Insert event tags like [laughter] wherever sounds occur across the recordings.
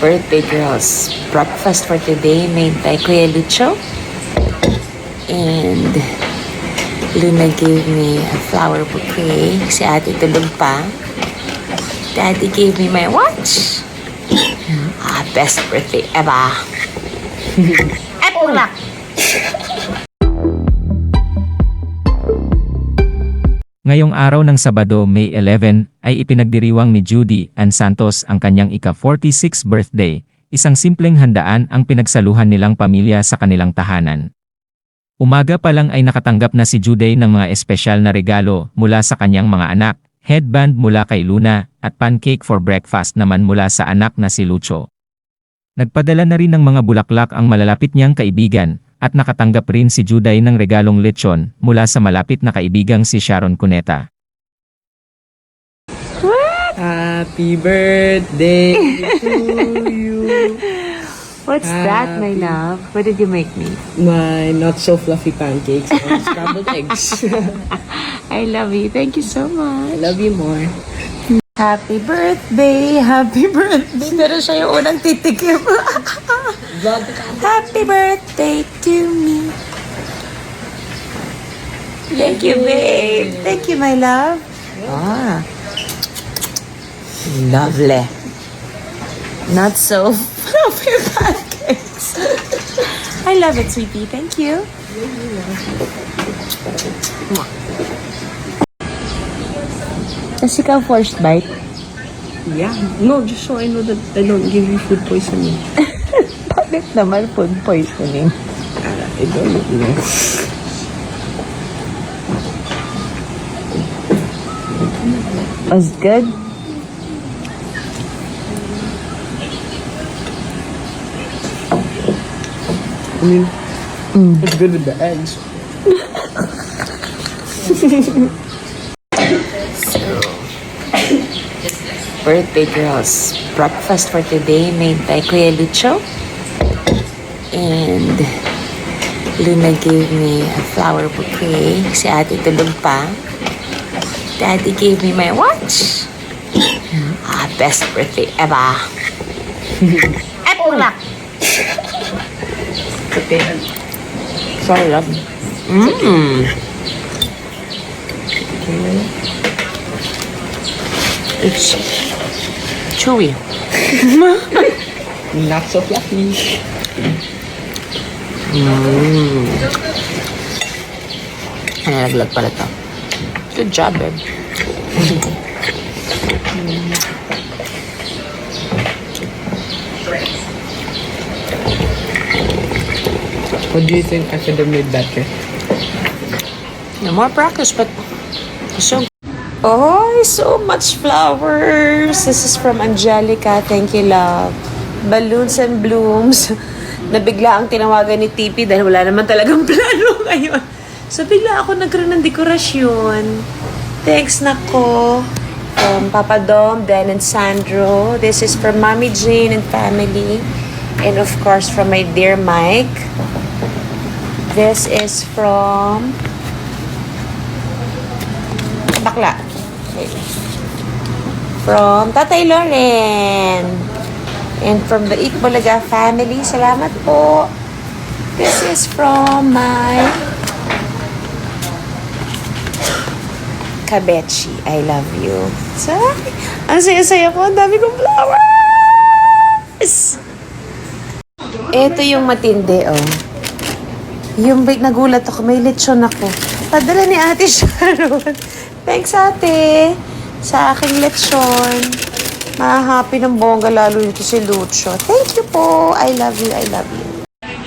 birthday girls. Breakfast for today made by Kuya Lucho. And Luna gave me a flower bouquet. Si ate tulog pa. Daddy gave me my watch. Ah, best birthday ever. [laughs] Eto na. Ngayong araw ng Sabado, May 11, ay ipinagdiriwang ni Judy Ann Santos ang kanyang ika-46 birthday, isang simpleng handaan ang pinagsaluhan nilang pamilya sa kanilang tahanan. Umaga pa lang ay nakatanggap na si Judy ng mga espesyal na regalo mula sa kanyang mga anak, headband mula kay Luna, at pancake for breakfast naman mula sa anak na si Lucho. Nagpadala na rin ng mga bulaklak ang malalapit niyang kaibigan, at nakatanggap rin si Juday ng regalong lechon mula sa malapit na kaibigang si Sharon Cuneta. Happy birthday to you. [laughs] What's that, my Happy- love? What did you make me? My not so fluffy pancakes and [laughs] scrambled eggs. I love you. Thank you so much. I love you more. Happy birthday! Happy [laughs] birthday! Pero siya yung unang titikim. [laughs] Happy birthday to me. Thank you, babe. Thank you, my love. Ah. Lovely. Not so [laughs] fluffy pancakes. I love it, sweetie. Thank you. Tapos ikaw first bite. Yeah. No, just so I know that I don't give you food poisoning. [laughs] Bakit naman food poisoning? I don't know. Was good? I mean, it's good with the eggs. [laughs] birthday girls. Breakfast for today made by Kuya Lucho. And Luna gave me a flower bouquet. Si ate tulog pa. Daddy gave me my watch. [coughs] Ah, best birthday ever. [laughs] Eto na. Sorry, love. Mmm. It's chewy. Not so fluffy. Nalaglag pala to. Good job, babe. What do you think I should have made better? No more practice, but it's so. Oh, so much flowers. This is from Angelica. Thank you, love. Balloons and blooms. [laughs] Nabigla ang tinawagan ni Tipi dahil wala naman talagang [laughs] plano ngayon. So, bigla ako nagkaroon ng dekorasyon. Thanks, nako. From Papa Dom, Dan, and Sandro. This is from Mommy Jane and family. And of course, from my dear Mike. This is from bakla. Wait. From Tatay Loren. And from the Eat Bulaga family. Salamat po. This is from my Kabechi. I love you. So, ang saya-saya ko. Ang dami kong flowers! Ito yung matindi, oh. Yung nagulat ako, may lechon ako. Padala ni Ate [laughs] Sharon. Thanks, Ate. Sa aking lechon. Mahahappy ng bongga lalo nito si Lucho. Thank you po. I love you, I love you.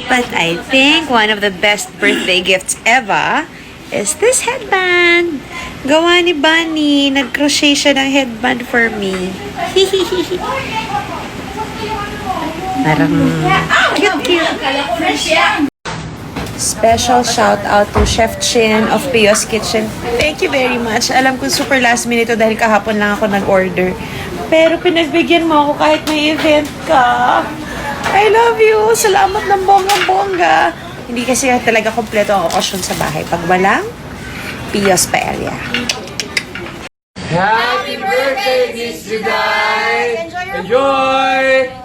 But I think one of the best birthday gifts ever is this headband. Gawa ni Bunny. Nag-crochet siya ng headband for me. [laughs] Parang cute, cute. Special shout out to Chef Chin of Pio's Kitchen. Thank you very much. Alam ko super last minute to dahil kahapon lang ako nag-order. Pero pinagbigyan mo ako kahit may event ka. I love you. Salamat ng bonggang-bongga. Hindi kasi talaga kompleto ang okasyon sa bahay. Pag walang, Pio's Paella. Happy birthday, Miss Juday! Enjoy Enjoy!